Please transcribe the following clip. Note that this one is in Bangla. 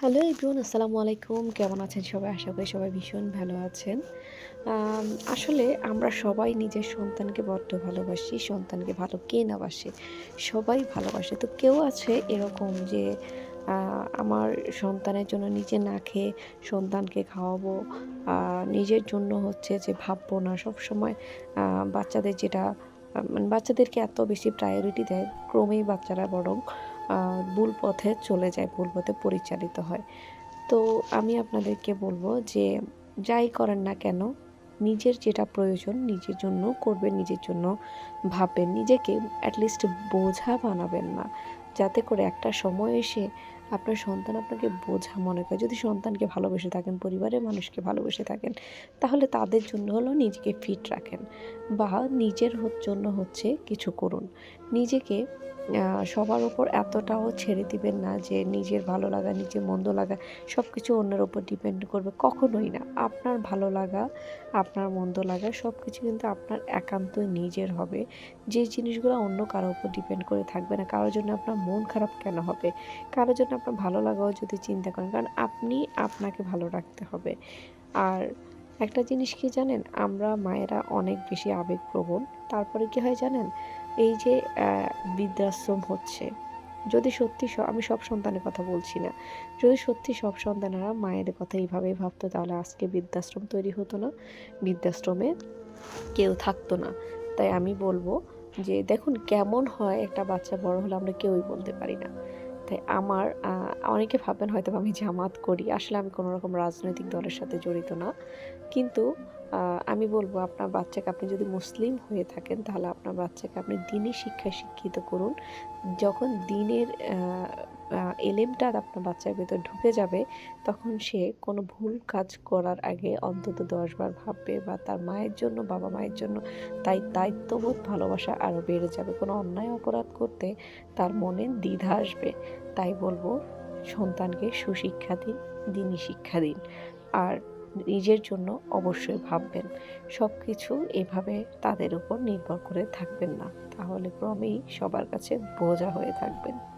হ্যালো এভরিওয়ান, আসসালামু আলাইকুম। কেমন আছেন সবাই? আশা করি সবাই ভীষণ ভালো আছেন। আসলে আমরা সবাই নিজের সন্তানকে বড্ড ভালোবাসি, সন্তানকে ভালো কে না বাসে, সবাই ভালোবাসে। তো কেউ আছে এরকম যে আমার সন্তানের জন্য নিজে না খেয়ে সন্তানকে খাওয়াবো নিজের জন্য হচ্ছে যে ভাববো না। সবসময় বাচ্চাদের যেটা মানে বাচ্চাদেরকে এত বেশি প্রায়োরিটি দেয়, ক্রমেই বাচ্চারা বরং ভুল পথে চলে যায়, ভুল পথে পরিচালিত হয়। তো আমি আপনাদেরকে বলব যে, যাই করেন না কেন, নিজের যেটা প্রয়োজন নিজের জন্য করবেন, নিজের জন্য ভাববেন, নিজেকে অ্যাটলিস্ট বোঝা বানাবেন না। যাতে করে একটা সময় এসে আপনার সন্তান আপনাকে বোঝা মনে করে। যদি সন্তানকে ভালোবেসে থাকেন, পরিবারের মানুষকে ভালোবেসে থাকেন, তাহলে তাদের জন্য হলো নিজেকে ফিট রাখেন বা নিজের জন্য হচ্ছে কিছু করুন। নিজেকে সবার ওপর এতটাও ছেড়ে দিবেন না যে নিজের ভালো লাগা, নিজের মন্দ লাগা সব কিছু অন্যের ওপর ডিপেন্ড করবে কখনোই না। আপনার ভালো লাগা, আপনার মন্দ লাগা সব কিছু কিন্তু আপনার একান্তই নিজের হবে। যে জিনিসগুলো অন্য কারোর উপর ডিপেন্ড করে থাকবে না, কারোর জন্য আপনার মন খারাপ কেন হবে? কারোর জন্য আপনার ভালো লাগাও যদি চিন্তা করেন, কারণ আপনি আপনাকে ভালো রাখতে হবে। আর একটা জিনিস কি জানেন? আমরা মায়েরা অনেক বেশি আবেগপ্রবণ। তারপরে কি হয় জানেন? এই যে বৃদ্ধাশ্রম হচ্ছে। যদি সত্যি আমি সব সন্তানের কথা বলছি না। যদি সত্যি সব সন্তানেরা মায়ের কথা এইভাবেই ভাবতো, তাহলে আজকে বৃদ্ধাশ্রম তৈরি হতো না, বৃদ্ধাশ্রমে কেউ থাকতো না। তাই আমি বলব যে, দেখুন কেমন হয় একটা বাচ্চা বড় হলে আমরা কেউই বলতে পারি না। তাই আমার অনেকে ভাববেন হয়তো আমি জামাত করি, আসলে আমি কোনো রকম রাজনৈতিক দলের সাথে জড়িত না। কিন্তু আমি বলব আপনার বাচ্চাকে আপনি যদি মুসলিম হয়ে থাকেন, তাহলে আপনার বাচ্চাকে আপনি দিনই শিক্ষায় শিক্ষিত করুন। যখন দিনের এলেমটা আপনার বাচ্চার ভেতর ঢুকে যাবে, তখন সে কোনো ভুল কাজ করার আগে অন্তত দশবার ভাববে বা তার মায়ের জন্য, বাবা মায়ের জন্য তাই দায়িত্ববোধ, ভালোবাসা আরও বেড়ে যাবে। কোনো অন্যায় অপরাধ করতে তার মনে দ্বিধা আসবে। তাই বলব সন্তানকে সুশিক্ষা দিন, দিনই শিক্ষা দিন। আর নিজের জন্য অবশ্যই ভাববেন। সব কিছু এভাবে তাদের উপর নির্ভর করে থাকবেন না। তাহলে ক্রমেই সবার কাছে বোঝা হয়ে থাকবেন।